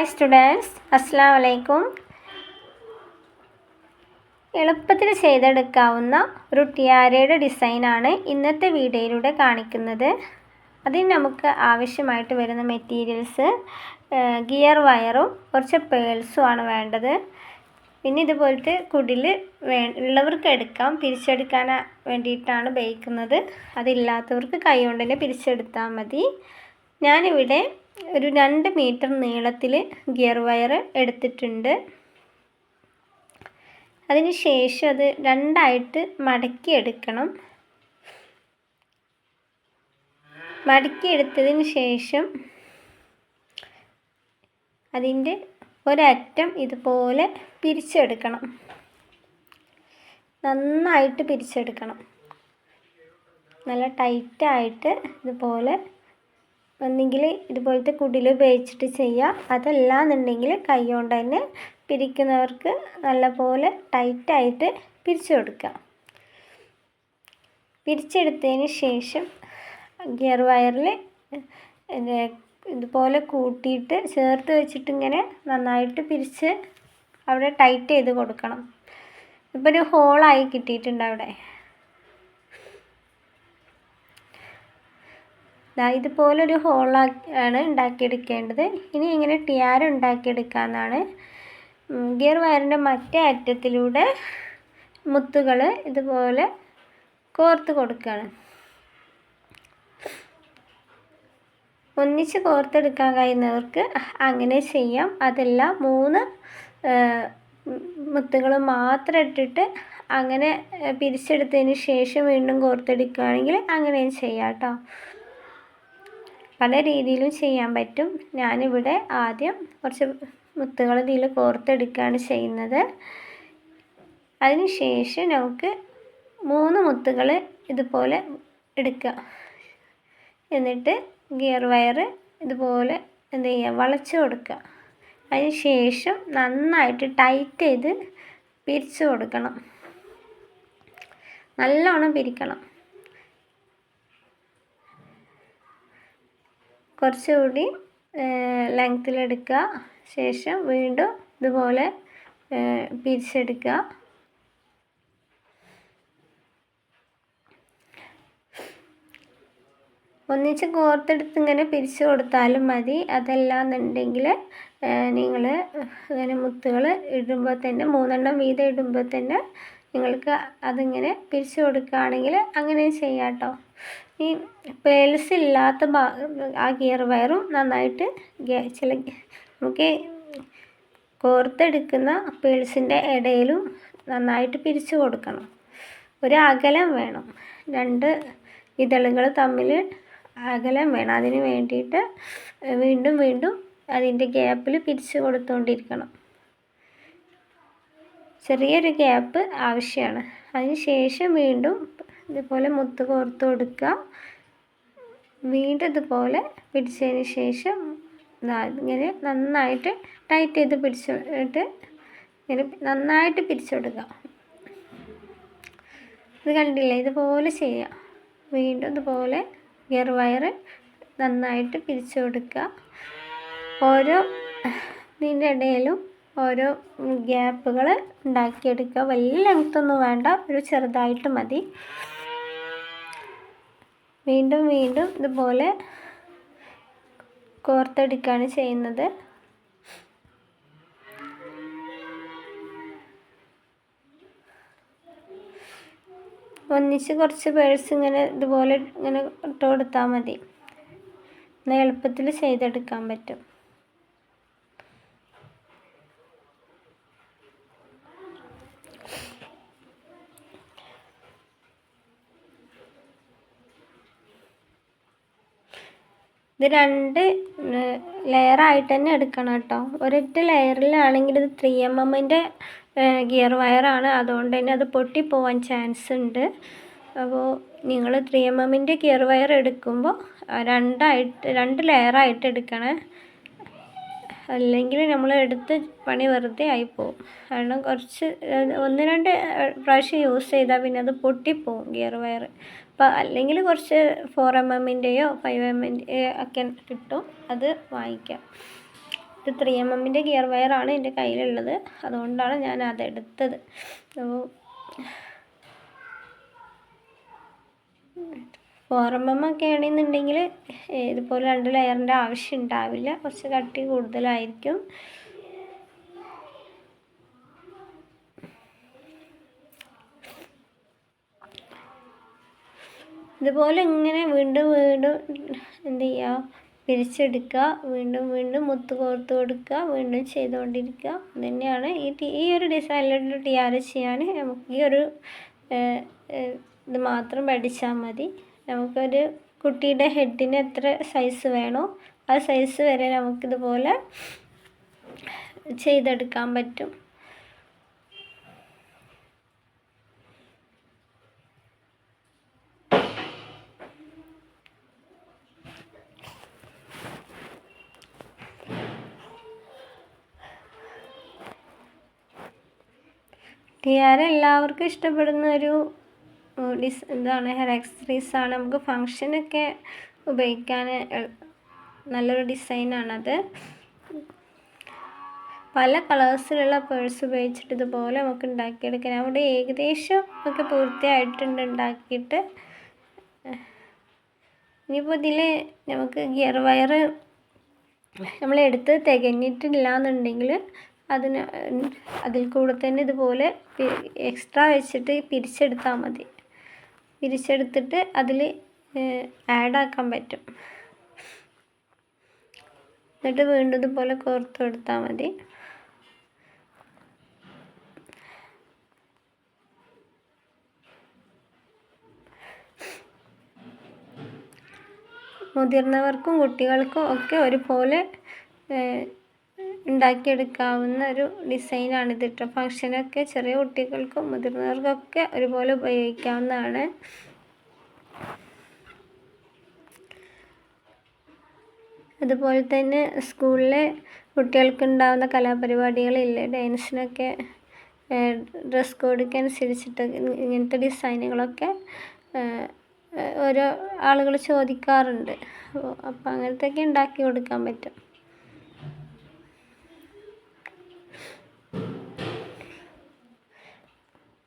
Hi students അസ്സാം വലൈക്കും എളുപ്പത്തിൽ ചെയ്തെടുക്കാവുന്ന ഒരു ടിയാരയുടെ ഡിസൈനാണ് ഇന്നത്തെ വീഡിയോയിലൂടെ കാണിക്കുന്നത്. അതിന് നമുക്ക് ആവശ്യമായിട്ട് വരുന്ന മെറ്റീരിയൽസ് ഗിയർ വയറും കുറച്ച് പേൾസും ആണ് വേണ്ടത്. പിന്നെ ഇതുപോലത്തെ കുടിൽ വേ ഉള്ളവർക്ക് എടുക്കാം. പിരിച്ചെടുക്കാൻ വേണ്ടിയിട്ടാണ് ഉപയോഗിക്കുന്നത്. അതില്ലാത്തവർക്ക് കൈ കൊണ്ട് തന്നെ പിരിച്ചെടുത്താൽ മതി. ഞാനിവിടെ ഒരു രണ്ട് മീറ്റർ നീളത്തിൽ ഗിയർ വയർ എടുത്തിട്ടുണ്ട്. അതിന് ശേഷം അത് രണ്ടായിട്ട് മടക്കി എടുക്കണം. മടക്കി എടുത്തതിന് ശേഷം അതിന്റെ ഒരറ്റം ഇതുപോലെ പിരിച്ചെടുക്കണം. നന്നായിട്ട് പിരിച്ചെടുക്കണം. നല്ല ടൈറ്റായിട്ട് ഇതുപോലെ ഒന്നെങ്കിൽ ഇതുപോലത്തെ കുടിൽ ഉപയോഗിച്ചിട്ട് ചെയ്യാം അതല്ല എന്നുണ്ടെങ്കിൽ കൈ കൊണ്ട് തന്നെ പിരിക്കുന്നവർക്ക് നല്ലപോലെ ടൈറ്റായിട്ട് പിരിച്ചു കൊടുക്കുക. പിരിച്ചെടുത്തതിന് ശേഷം ഗിയർ വയറിൽ ഇതുപോലെ കൂട്ടിയിട്ട് ചേർത്ത് വെച്ചിട്ട് ഇങ്ങനെ നന്നായിട്ട് പിരിച്ച് അവിടെ ടൈറ്റ് ചെയ്ത് കൊടുക്കണം. ഇപ്പോൾ ഒരു ഹോളായി കിട്ടിയിട്ടുണ്ട് അവിടെ. ഇതുപോലൊരു ഹോളാണ് ഉണ്ടാക്കിയെടുക്കേണ്ടത്. ഇനി ഇങ്ങനെ ടിയാര ഉണ്ടാക്കിയെടുക്കാമെന്നാണ് ഗിയർ വയറിന്റെ മറ്റേ അറ്റത്തിലൂടെ മുത്തുകൾ ഇതുപോലെ കോർത്ത് കൊടുക്കുകയാണ് ഒന്നിച്ച് കോർത്തെടുക്കാൻ കഴിയുന്നവർക്ക് അങ്ങനെ ചെയ്യാം. അതല്ല മൂന്ന് മുത്തുകൾ മാത്രം ഇട്ടിട്ട് അങ്ങനെ പിരിച്ചെടുത്തതിന് ശേഷം വീണ്ടും കോർത്തെടുക്കുകയാണെങ്കിൽ അങ്ങനെയും ചെയ്യാം കേട്ടോ. പല രീതിയിലും ചെയ്യാൻ പറ്റും. ഞാനിവിടെ ആദ്യം കുറച്ച് മുത്തുകൾ ഇതിൽ കോർത്തെടുക്കുകയാണ് ചെയ്യുന്നത്. അതിനുശേഷം നമുക്ക് മൂന്ന് മുത്തുകൾ ഇതുപോലെ എടുക്കുക. എന്നിട്ട് ഗിയർ വയർ ഇതുപോലെ എന്ത് ചെയ്യുക വളച്ച് കൊടുക്കുക. അതിന് ശേഷം നന്നായിട്ട് ടൈറ്റ് ചെയ്ത് പിരിച്ചു കൊടുക്കണം. നല്ലോണം പിരിക്കണം. കുറച്ചുകൂടി ലെങ്ത്തിലെടുക്കുക ശേഷം വീണ്ടും ഇതുപോലെ പിരിച്ചെടുക്കുക. ഒന്നിച്ച് കോർത്തെടുത്ത് ഇങ്ങനെ പിരിച്ചു കൊടുത്താലും മതി. അതല്ല എന്നുണ്ടെങ്കിൽ നിങ്ങൾ ഇങ്ങനെ മുത്തുകൾ ഇടുമ്പോൾ തന്നെ മൂന്നെണ്ണം വീതം ഇടുമ്പോൾ തന്നെ നിങ്ങൾക്ക് അതിങ്ങനെ പിരിച്ചു കൊടുക്കുകയാണെങ്കിൽ അങ്ങനെ ചെയ്യാം കേട്ടോ. ഈ പേൽസ് ഇല്ലാത്ത ആ ഗിയർ വയറും നന്നായിട്ട് ചില നമുക്ക് കോർത്തെടുക്കുന്ന പേൾസിന്റെ ഇടയിലും നന്നായിട്ട് പിരിച്ചു കൊടുക്കണം. ഒരു അകലം വേണം. രണ്ട് ഇതളുകൾ തമ്മിൽ അകലം വേണം. അതിന് വേണ്ടിയിട്ട് വീണ്ടും വീണ്ടും അതിന്റെ ഗ്യാപ്പിൽ പിരിച്ചു കൊടുത്തുകൊണ്ടിരിക്കണം ചെറിയൊരു ഗ്യാപ്പ് ആവശ്യമാണ്. അതിന് ശേഷം വീണ്ടും ഇതുപോലെ മുത്ത് കോർത്ത് കൊടുക്കുക. വീണ്ടും ഇതുപോലെ പിടിച്ചതിന് ശേഷം ഇങ്ങനെ നന്നായിട്ട് ടൈറ്റ് ചെയ്ത് പിടിച്ചിട്ട് ഇങ്ങനെ നന്നായിട്ട് പിരിച്ചെടുക്കുക ഇത് കണ്ടില്ലേ? ഇതുപോലെ ചെയ്യാം വീണ്ടും ഇതുപോലെ ഗിയർ വയർ നന്നായിട്ട് പിരിച്ചു കൊടുക്കുക ഓരോ ഇതിന്റെ ഇടയിലും ഓരോ ഗ്യാപ്പുകൾ ഉണ്ടാക്കിയെടുക്കുക. വലിയ ലെങ്ത്തൊന്നും വേണ്ട. ഒരു ചെറുതായിട്ട് മതി. വീണ്ടും വീണ്ടും ഇതുപോലെ കോർത്തെടുക്കുകയാണ് ചെയ്യുന്നത്. ഒന്നിച്ച് കുറച്ച് പേഴ്സ് ഇങ്ങനെ ഇതുപോലെ ഇങ്ങനെ ഇട്ട് കൊടുത്താൽ മതി. എന്നാൽ എളുപ്പത്തിൽ ചെയ്തെടുക്കാൻ പറ്റും. ഇത് രണ്ട് ലെയറായിട്ട് തന്നെ എടുക്കണം കേട്ടോ. ഒരൊറ്റ ലെയറിലാണെങ്കിൽ ഇത് ത്രീ എം എമ്മിന്റെ ഗിയർ വയറാണ് അതുകൊണ്ട് തന്നെ അത് പൊട്ടിപ്പോവാൻ ചാൻസ് ഉണ്ട്. അപ്പോൾ നിങ്ങൾ ത്രീ എം എമ്മിന്റെ ഗിയർ വയർ എടുക്കുമ്പോൾ രണ്ടായിട്ട് രണ്ട് ലെയറായിട്ട് എടുക്കണേ. അല്ലെങ്കിൽ നമ്മൾ എടുത്ത് പണി വെറുതെ ആയിപ്പോവും കാരണം കുറച്ച് ഒന്ന് രണ്ട് പ്രാവശ്യം യൂസ് ചെയ്താൽ പിന്നെ അത് പൊട്ടിപ്പോവും ഗിയർ വയർ അപ്പോൾ അല്ലെങ്കിൽ കുറച്ച് ഫോർ എം എമ്മിന്റെയോ ഫൈവ് എമ്മിന്റെ ഒക്കെ കിട്ടും. അത് വാങ്ങിക്കാം. ഇത് ത്രീ എം എമ്മിന്റെ ഗിയർ വയറാണ് എന്റെ കയ്യിലുള്ളത്. അതുകൊണ്ടാണ് ഞാൻ അതെടുത്തത് അപ്പോൾ ഫോർ എം എം ഒക്കെ ആണെന്നുണ്ടെങ്കിൽ ഇതുപോലെ രണ്ട് ലെയറിന്റെ ആവശ്യം ഉണ്ടാവില്ല. കുറച്ച് കട്ടി കൂടുതലായിരിക്കും. ഇതുപോലെ ഇങ്ങനെ വീണ്ടും വീണ്ടും എന്ത് ചെയ്യുക? പിരിച്ചെടുക്കുക. വീണ്ടും വീണ്ടും മുത്ത് കോർത്ത് കൊടുക്കുക. വീണ്ടും ചെയ്തുകൊണ്ടിരിക്കുക. തന്നെയാണ് ഈ ഈ ഒരു ഡിസൈനിലുള്ള ടി ആർ ചെയ്യാൻ നമുക്ക് ഈ ഒരു ഇത് മാത്രം പഠിച്ചാൽ മതി. നമുക്കൊരു കുട്ടിയുടെ ഹെഡിന് എത്ര സൈസ് വേണോ ആ സൈസ് വരെ നമുക്കിതുപോലെ ചെയ്തെടുക്കാൻ പറ്റും. ടിയാര എല്ലാവർക്കും ഇഷ്ടപ്പെടുന്ന ഒരു ഡിസ് ഇതാണ് ഹെയർ ആണ്. നമുക്ക് ഫങ്ഷനൊക്കെ ഉപയോഗിക്കാൻ നല്ലൊരു ഡിസൈനാണത് പല കളേഴ്സിലുള്ള പേഴ്സ് ഉപയോഗിച്ചിട്ട് ഇതുപോലെ നമുക്ക് ഉണ്ടാക്കിയെടുക്കാൻ അവിടെ ഏകദേശം ഒക്കെ പൂർത്തിയായിട്ടുണ്ട് ഉണ്ടാക്കിയിട്ട്. ഇനിയിപ്പോൾ ഇതിൽ നമുക്ക് ഗിയർ വയർ നമ്മൾ എടുത്ത് തികഞ്ഞിട്ടില്ല എന്നുണ്ടെങ്കിൽ അതിന് അതിൽ കൂടെ തന്നെ ഇതുപോലെ എക്സ്ട്രാ വെച്ചിട്ട് പിരിച്ചെടുത്താൽ മതി. പിരിച്ചെടുത്തിട്ട് അതിൽ ആഡാക്കാൻ പറ്റും. എന്നിട്ട് വീണ്ടും ഇതുപോലെ കോർത്ത് കൊടുത്താൽ മതി. മുതിർന്നവർക്കും കുട്ടികൾക്കും ഒക്കെ ഒരുപോലെ ഉണ്ടാക്കിയെടുക്കാവുന്ന ഒരു ഡിസൈനാണിത് കേട്ടോ ഫങ്ഷനൊക്കെ ചെറിയ കുട്ടികൾക്കും മുതിർന്നവർക്കൊക്കെ ഒരുപോലെ ഉപയോഗിക്കാവുന്നതാണ്. അതുപോലെ തന്നെ സ്കൂളിലെ കുട്ടികൾക്ക് കുട്ടികൾക്കുണ്ടാകുന്ന കലാപരിപാടികളില്ലേ. ഡാൻസിനൊക്കെ ഡ്രസ് കോഡൊക്കെ അനുസരിച്ചിട്ട് ഇങ്ങനത്തെ ഡിസൈനുകളൊക്കെ ഓരോ ആളുകൾ ചോദിക്കാറുണ്ട്. അപ്പോൾ അങ്ങനത്തെയൊക്കെ ഉണ്ടാക്കി കൊടുക്കാൻ പറ്റും.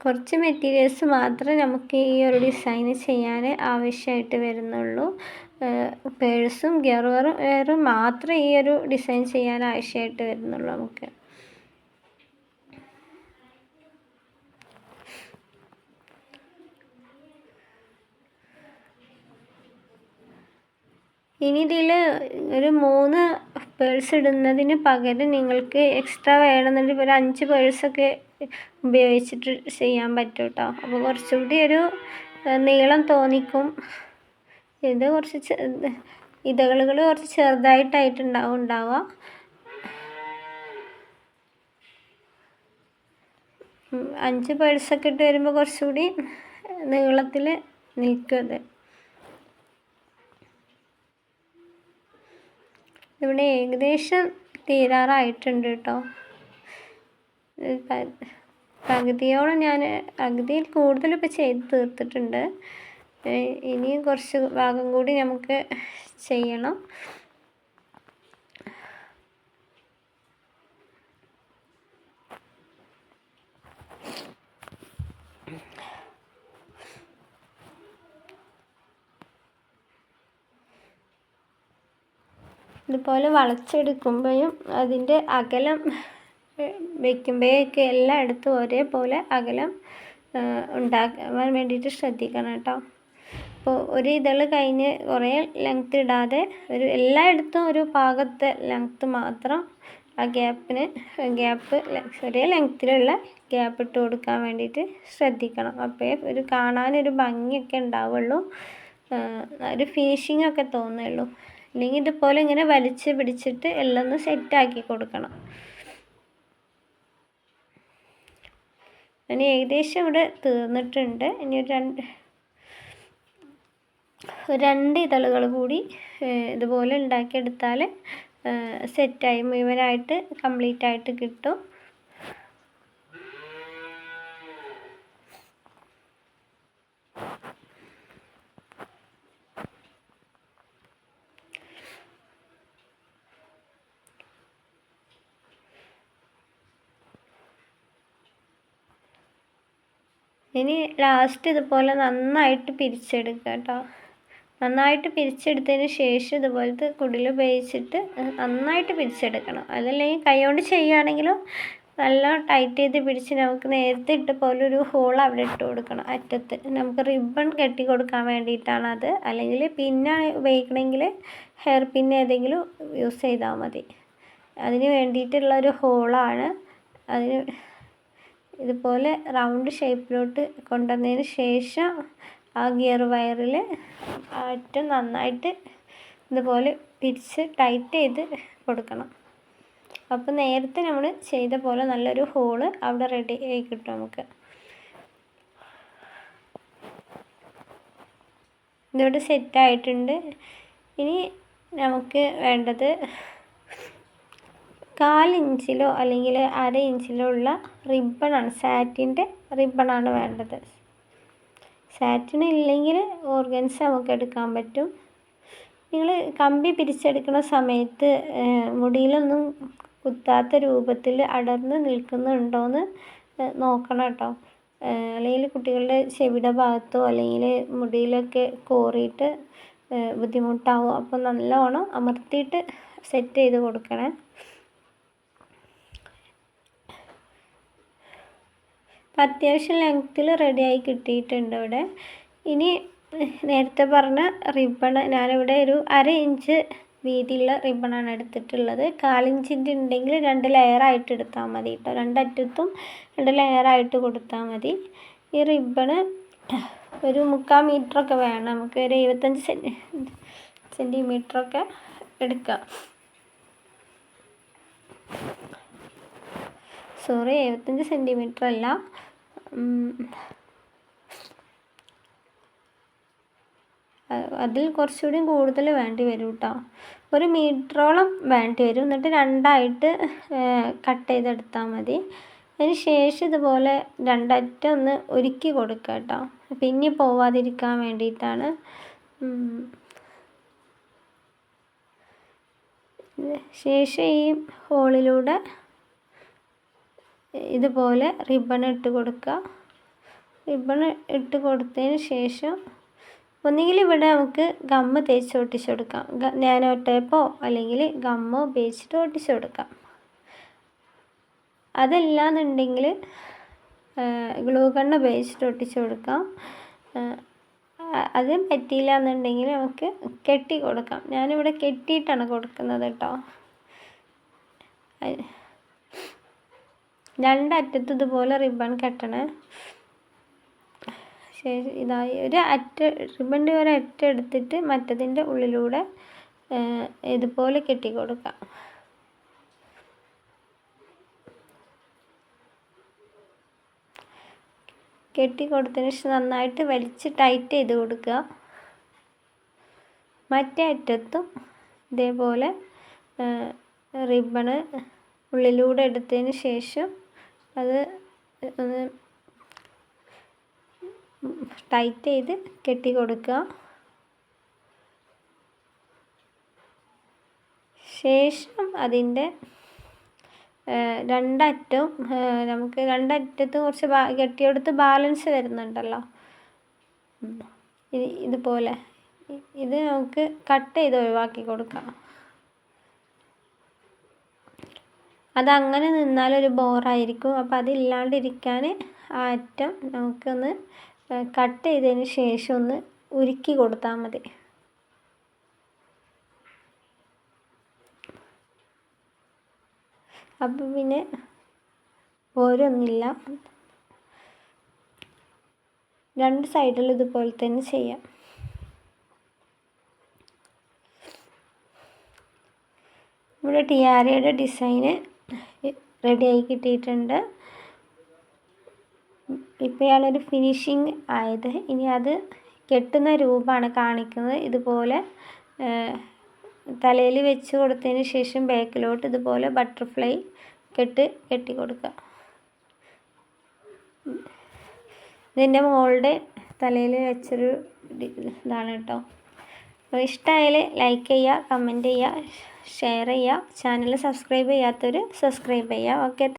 കുറച്ച് മെറ്റീരിയൽസ് മാത്രമേ നമുക്ക് ഈ ഒരു ഡിസൈന് ചെയ്യാൻ ആവശ്യമായിട്ട് വരുന്നുള്ളൂ. പേഴ്സും ഗിയർ വെയറും മാത്രമേ ഈ ഒരു ഡിസൈൻ ചെയ്യാൻ ആവശ്യമായിട്ട് വരുന്നുള്ളൂ നമുക്ക്. ഇനി ഇതിൽ ഒരു മൂന്ന് പേഴ്സ് ഇടുന്നതിന് പകരം നിങ്ങൾക്ക് എക്സ്ട്രാ വേണമെന്നുണ്ടെങ്കിൽ ഒരു അഞ്ച് പേഴ്സൊക്കെ ഉപയോഗിച്ചിട്ട് ചെയ്യാൻ പറ്റും കേട്ടോ അപ്പോൾ കുറച്ചുകൂടി ഒരു നീളം തോന്നിക്കും. ഇത് കുറച്ച് ഇതകളുകൾ കുറച്ച് ചെറുതായിട്ടായിട്ടുണ്ടാവും ഉണ്ടാവുക അഞ്ച് പേഴ്സൊക്കെ ഇട്ട് വരുമ്പോൾ കുറച്ചുകൂടി നീളത്തിൽ നിൽക്കും അത് ഇവിടെ ഏകദേശം തീരാറായിട്ടുണ്ട് കേട്ടോ. പകുതിയോളം ഞാൻ പകുതിയിൽ കൂടുതലിപ്പോൾ ചെയ്ത് തീർത്തിട്ടുണ്ട്. ഇനിയും കുറച്ച് ഭാഗം കൂടി നമുക്ക് ചെയ്യണം. ഇതുപോലെ വളച്ചെടുക്കുമ്പോഴും അതിന്റെ അകലം വയ്ക്കുമ്പോഴേക്ക് എല്ലായിടത്തും ഒരേപോലെ അകലം ഉണ്ടാക്കാൻ വേണ്ടിയിട്ട് ശ്രദ്ധിക്കണം കേട്ടോ. അപ്പോൾ ഒരു ഇതൾ കഴിഞ്ഞ് കുറേ ലെങ്ത്ത് ഇടാതെ ഒരു എല്ലായിടത്തും ഒരു പാകത്തെ ലെങ്ത്ത് മാത്രം ആ ഗ്യാപ്പിന് ഗ്യാപ്പ് ഒരേ ലെങ്ത്തിലുള്ള ഗ്യാപ്പ് ഇട്ട് കൊടുക്കാൻ വേണ്ടിയിട്ട് ശ്രദ്ധിക്കണം. അപ്പോൾ ഒരു കാണാനൊരു ഭംഗിയൊക്കെ ഉണ്ടാവുള്ളൂ. ഒരു ഫിനിഷിംഗ് ഒക്കെ തോന്നുള്ളൂ. അല്ലെങ്കിൽ ഇതുപോലെ ഇങ്ങനെ വലിച്ച് പിടിച്ചിട്ട് എല്ലാം ഒന്ന് സെറ്റാക്കി കൊടുക്കണം. ഇനി ഏകദേശം ഇവിടെ തീർന്നിട്ടുണ്ട്. ഇനി ഒരു രണ്ട് രണ്ട് ഇതളുകൾ കൂടി ഇതുപോലെ ഉണ്ടാക്കിയെടുത്താൽ സെറ്റായി മുഴുവനായിട്ട് കംപ്ലീറ്റ് ആയിട്ട് കിട്ടും. ഇനി ലാസ്റ്റ് ഇതുപോലെ നന്നായിട്ട് പിരിച്ചെടുക്കുക കേട്ടോ നന്നായിട്ട് പിരിച്ചെടുത്തതിന് ശേഷം ഇതുപോലത്തെ കുടിൽ ഉപയോഗിച്ചിട്ട് നന്നായിട്ട് പിരിച്ചെടുക്കണം. അതല്ലെങ്കിൽ കൈകൊണ്ട് ചെയ്യുകയാണെങ്കിലും നല്ല ടൈറ്റ് ചെയ്ത് പിടിച്ച് നമുക്ക് നേരത്തെ ഇട്ട പോലെ ഒരു ഹോൾ അവിടെ ഇട്ട് കൊടുക്കണം. അറ്റത്ത് നമുക്ക് റിബൺ കെട്ടി കൊടുക്കാൻ വേണ്ടിയിട്ടാണ് അത്. അല്ലെങ്കിൽ പിന്നാണ് ഉപയോഗിക്കണമെങ്കിൽ ഹെയർ പിൻ ഏതെങ്കിലും യൂസ് ചെയ്താൽ മതി. അതിന് വേണ്ടിയിട്ടുള്ള ഒരു ഹോളാണ് അതിന് ഇതുപോലെ റൗണ്ട് ഷേപ്പിലോട്ട് കൊണ്ടുവന്നതിന് ശേഷം ആ ഗിയർ വയറിൽ ഏറ്റവും നന്നായിട്ട് ഇതുപോലെ പിരിച്ച് ടൈറ്റ് ചെയ്ത് കൊടുക്കണം. അപ്പോൾ നേരത്തെ നമ്മൾ ചെയ്ത പോലെ നല്ലൊരു ഹോൾ അവിടെ റെഡി ആയി കിട്ടും നമുക്ക്. ഇതിവിടെ സെറ്റായിട്ടുണ്ട് ഇനി നമുക്ക് വേണ്ടത് കാലിഞ്ചിലോ അല്ലെങ്കിൽ അര ഇഞ്ചിലോ ഉള്ള റിബണാണ്. സാറ്റിന്റെ റിബണാണ് വേണ്ടത്. സാറ്റിൻ ഇല്ലെങ്കിൽ ഓർഗൻസ് നമുക്ക് എടുക്കാൻ പറ്റും. നിങ്ങൾ കമ്പി പിരിച്ചെടുക്കുന്ന സമയത്ത് മുടിയിലൊന്നും കുത്താത്ത രൂപത്തിൽ അടർന്ന് നിൽക്കുന്നുണ്ടോയെന്ന് നോക്കണം കേട്ടോ. അല്ലെങ്കിൽ കുട്ടികളുടെ ചെവിയുടെ ഭാഗത്തോ അല്ലെങ്കിൽ മുടിയിലൊക്കെ കോറിയിട്ട് ബുദ്ധിമുട്ടാവും അപ്പോൾ നല്ലോണം അമർത്തിയിട്ട് സെറ്റ് ചെയ്ത് കൊടുക്കണേ. അത്യാവശ്യം ലെങ്ത്തിൽ റെഡിയായി കിട്ടിയിട്ടുണ്ട് ഇവിടെ ഇനി നേരത്തെ പറഞ്ഞ റിബൺ ഞാനിവിടെ ഒരു അര ഇഞ്ച് വീതിയുള്ള റിബണാണ് എടുത്തിട്ടുള്ളത്. കാലിഞ്ചിന്റെ ഉണ്ടെങ്കിൽ രണ്ട് ലെയറായിട്ട് എടുത്താൽ മതി കേട്ടോ രണ്ടറ്റത്തും രണ്ട് ലെയറായിട്ട് കൊടുത്താൽ മതി. ഈ റിബണ് ഒരു മുക്കാൽ മീറ്ററൊക്കെ വേണം. നമുക്ക് ഒരു എഴുപത്തഞ്ച് സെന്റി സെന്റിമീറ്ററൊക്കെ എടുക്കാം. സോറി എഴുപത്തഞ്ച് സെന്റിമീറ്റർ അല്ല. അതിൽ കുറച്ചുകൂടി കൂടുതൽ വേണ്ടി വരും കേട്ടോ ഒരു മീറ്ററോളം വേണ്ടി വരും. എന്നിട്ട് രണ്ടായിട്ട് കട്ട് ചെയ്തെടുത്താൽ മതി. അതിന് ശേഷം ഇതുപോലെ രണ്ടറ്റം ഒന്ന് ഒരുക്കി കൊടുക്കുക കേട്ടോ പിന്നെ പോവാതിരിക്കാൻ വേണ്ടിയിട്ടാണ്. ശേഷം ഈ ഹോളിലൂടെ ഇതുപോലെ റിബൺ ഇട്ട് കൊടുക്കുക. റിബൺ ഇട്ട് കൊടുത്തതിന് ശേഷം ഒന്നുകിൽ ഇവിടെ നമുക്ക് ഗമ്മ് തേച്ച് ഒട്ടിച്ചു കൊടുക്കാം. നാനോ ടേപ്പോ അല്ലെങ്കിൽ ഗമ്മോ ഉപയോഗിച്ചിട്ട് ഒട്ടിച്ചു കൊടുക്കാം. അതല്ലാന്നുണ്ടെങ്കിൽ ഗ്ലൂ ഗണ്ണ് ഉപയോഗിച്ചിട്ട് ഒട്ടിച്ചു കൊടുക്കാം. അത് പറ്റിയില്ല എന്നുണ്ടെങ്കിൽ നമുക്ക് കെട്ടി കൊടുക്കാം. ഞാനിവിടെ കെട്ടിയിട്ടാണ് കൊടുക്കുന്നത് കേട്ടോ. രണ്ടറ്റത്ത് ഇതുപോലെ റിബൺ കെട്ടണേ. ശരി ഇതായി. ഒരു അറ്റ റിബണിന്റെ ഒരു അറ്റ എടുത്തിട്ട് മറ്റതിന്റെ ഉള്ളിലൂടെ ഇതുപോലെ കെട്ടി കൊടുക്കാം കെട്ടി കൊടുത്തതിന് ശേഷം നന്നായിട്ട് വലിച്ച് ടൈറ്റ് ചെയ്ത് കൊടുക്കുക. മറ്റേ അറ്റത്തും ഇതേപോലെ റിബണ് ഉള്ളിലൂടെ എടുത്തതിന് ശേഷം അത് ഒന്ന് ടൈറ്റ് ചെയ്ത് കെട്ടി കൊടുക്കുക ശേഷം അതിന്റെ രണ്ടറ്റവും നമുക്ക് രണ്ടറ്റത്തും കുറച്ച് കെട്ടിയെടുത്ത് ബാലൻസ് വരുന്നുണ്ടല്ലോ. ഇതുപോലെ. ഇത് നമുക്ക് കട്ട് ചെയ്ത് ഒഴിവാക്കി കൊടുക്കാം. അതങ്ങനെ നിന്നാലൊരു ബോറായിരിക്കും. അപ്പോൾ അതില്ലാണ്ടിരിക്കാൻ ആ അറ്റം നമുക്കൊന്ന് കട്ട് ചെയ്തതിന് ശേഷം ഒന്ന് ഉരുക്കി കൊടുത്താൽ മതി. അപ്പം പിന്നെ ഓരോന്നില്ല. രണ്ട് സൈഡിലും ഇതുപോലെ തന്നെ ചെയ്യാം. നമ്മുടെ ടിയാരയുടെ ഡിസൈന് റെഡിയായി കിട്ടിയിട്ടുണ്ട്. ഇപ്പോഴാണ് ഇയാളൊരു ഫിനിഷിങ് ആയത്. ഇനി അത് കെട്ടുന്ന രൂപമാണ് കാണിക്കുന്നത്. ഇതുപോലെ തലയിൽ വെച്ച് കൊടുത്തതിന് ശേഷം ബാക്കിലോട്ട് ഇതുപോലെ ബട്ടർഫ്ലൈ കെട്ട് കെട്ടി കൊടുക്കുക. ഇതിന്റെ മോളുടെ തലയിൽ വെച്ചൊരു ഇതാണ് കേട്ടോ. അപ്പോൾ ഇഷ്ടമായാൽ ലൈക്ക് ചെയ്യുക കമന്റ് ചെയ്യുക ഷെയർ ചെയ്യുക. ചാനൽ സബ്സ്ക്രൈബ് ചെയ്യാത്തവർ സബ്സ്ക്രൈബ് ചെയ്യുക. ഓക്കെ